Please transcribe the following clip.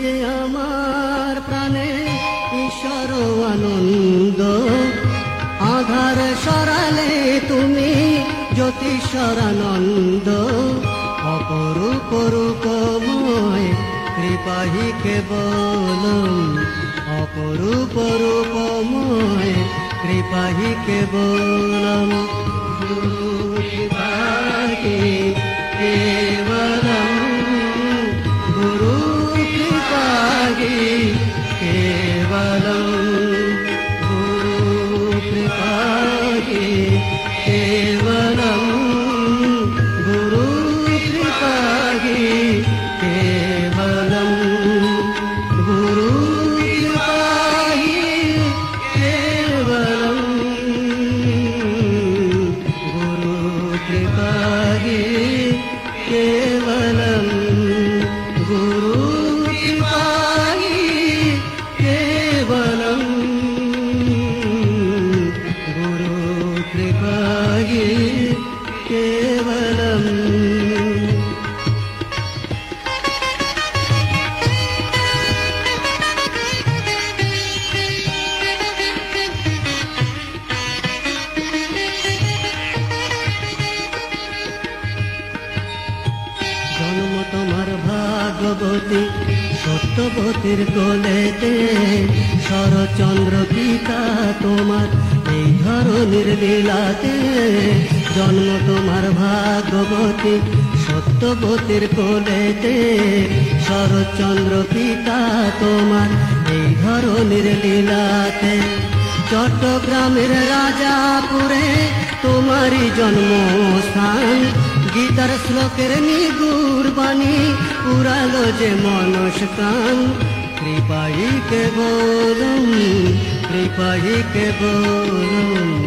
যে আমার প্রাণে ঈশ্বর আনন্দ। আধার সরালে তুমি জ্যোতিষরানন্দ অপরূপ রূপময় কৃপাহি কেবল অপরূপ রূপময় কৃপাহি কেবলম। गुरुपा केवलम् गुरुपाल गुरु कागी केल कृपा ही केवलम জন্ম তোমার ভাগবতী সত্যবতীর কোলেতে শরচন্দ্র পিতা তোমার এই ধরনের লীলাতে জন্ম তোমার ভাগবতী সত্যবতীর কোলেতে। শরৎচন্দ্র পিতা তোমার এই ধরনের লীলাতে। চট্টগ্রামের রাজাপুরে তোমারই জন্মস্থান। গীতার শ্লোকের নিগুর বাণী পুরালো যে মনস কান কে বলুন কৃপাই কে কৃপাই